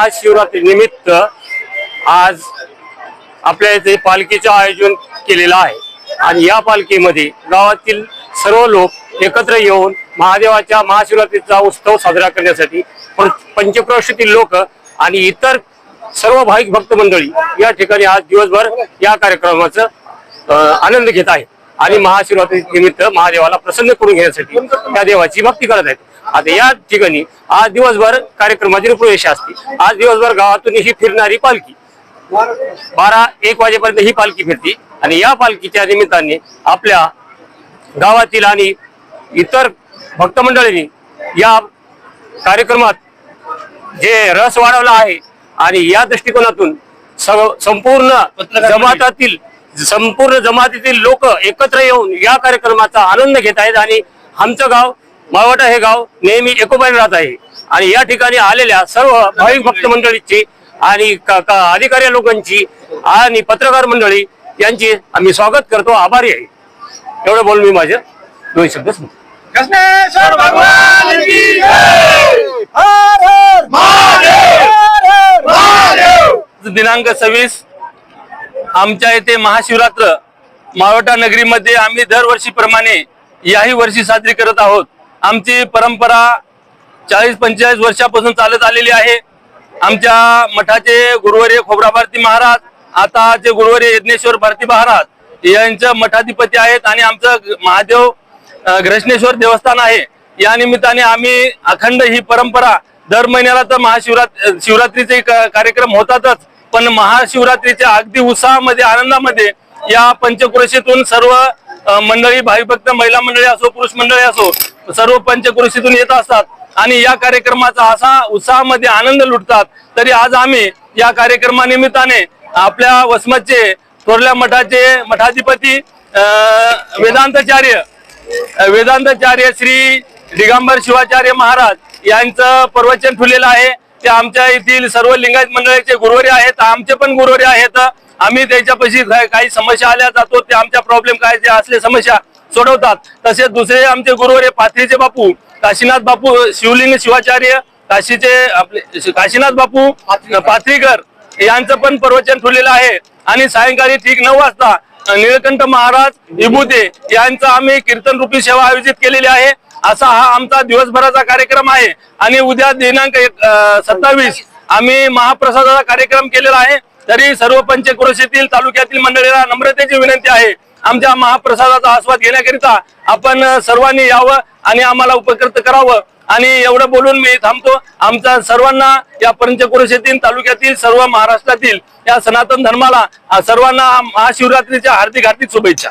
महाशिवरात्री निमित्त आज आपल्या इथे पालखीचं आयोजन केलेलं आहे. आणि या पालखीमध्ये गावातील सर्व लोक एकत्र येऊन महादेवाच्या महाशिवरात्रीचा उत्सव साजरा करण्यासाठी पण- पंचक्रोशीतील लोक आणि इतर सर्व भाविक भक्त मंडळी या ठिकाणी आज दिवसभर या कार्यक्रमाचं आनंद घेत आहे आणि महाशिवरात्री निमित्त महादेवाला प्रसन्न करून घेण्यासाठी त्या देवाची भक्ती करत आहेत. आता या ठिकाणी आज दिवसभर कार्यक्रमाची रूपरेषा असते. आज दिवसभर गावातून ही फिरणारी पालखी. बारा एक वाजेपर्यंत ही पालखी फिरती. आणि या पालखीच्या निमित्ताने आपल्या गावातील आणि इतर भक्त मंडळींनी या कार्यक्रमात जे रस वाढवला आहे आणि या दृष्टिकोनातून संपूर्ण जमातातील संपूर्ण जमातीतील लोक एकत्र येऊन या कार्यक्रमाचा आनंद घेत आहेत. आणि आमचं गाव मावटा हे गाव नेहमी एकोपाने राहत आहे. आणि या ठिकाणी आलेल्या सर्व भाविक भक्त मंडळीची आणि अधिकारी लोकांची आणि पत्रकार मंडळी यांची आम्ही स्वागत करतो. आभारी आहे. एवढं बोलून मी माझे दोन शब्द दिनांक सव्वीस आमच्या इथे महाशिवरात्र मावटा नगरीमध्ये आम्ही दरवर्षीप्रमाणे याही वर्षी साजरी करत आहोत. आमची परंपरा चाळीस पंचेचाळीस वर्षापासून चालत आलेली आहे. आमच्या मठाचे गुरुवर्य खोबरा भारती महाराज आताचे गुरुवर्य यज्ञेश्वर भारती महाराज यांच्या मठाधिपती आहेत आणि आमचं महादेव घृष्णेश्वर देवस्थान आहे. या निमित्ताने आम्ही अखंड ही परंपरा दर महिन्याला तर महाशिवरात्र शिवरात्रीचे कार्यक्रम होतातच पण महाशिवरात्रीच्या अगदी उत्साहामध्ये आनंदामध्ये या पंचक्रोशीतून सर्व मंडळी भाविभक्त महिला मंडळी असो पुरुष मंडळी असो सर्व पंचकृषीतून येत असतात आणि या कार्यक्रमाचा असा उत्साहामध्ये आनंद लुटतात. तरी आज आम्ही या कार्यक्रमानिमित्ताने आपल्या वसमतचे थोरल्या मठाचे मठाधिपती वेदांताचार्य वेदांताचार्य श्री दिगंबर शिवाचार्य महाराज यांचं प्रवचन ठुलेलं आहे. ते आमच्या येथील सर्व लिंगायत मंडळाचे गुरुवारी आहेत आमचे पण गुरुवारी आहेत. आम्ही त्याच्यापाशी काही समस्या आल्या जातो ते आमच्या प्रॉब्लेम काय जे असले समस्या सोडवतात. तसेच दुसरे आमचे गुरुवारी पाथरीचे बापू काशीनाथ बापू शिवलिंग शिवाचार्य काशीचे आपले काशीनाथ बापू पाथरीकर. यांचं पण प्रवचन ठेवलेलं आहे. आणि सायंकाळी ठीक नऊ वाजता निळकंठ महाराज विभूते यांचं आम्ही कीर्तन रूपी सेवा आयोजित केलेली आहे. असा हा आमचा दिवसभराचा कार्यक्रम आहे. आणि उद्या दिनांक सत्तावीस आम्ही महाप्रसादाचा कार्यक्रम केलेला आहे. तरी सर्व पंचक्रोशीतील तालुक्यातील मंडळीला नम्रतेची विनंती आहे. आमच्या महाप्रसादाचा आस्वाद घेण्याकरिता आपण सर्वांनी यावं आणि आम्हाला उपकृत करावं. आणि एवढं बोलून मी थांबतो. आमचा सर्वांना या पंचक्रोशीतील तालुक्यातील सर्व महाराष्ट्रातील या सनातन धर्माला सर्वांना महाशिवरात्रीच्या हार्दिक हार्दिक शुभेच्छा.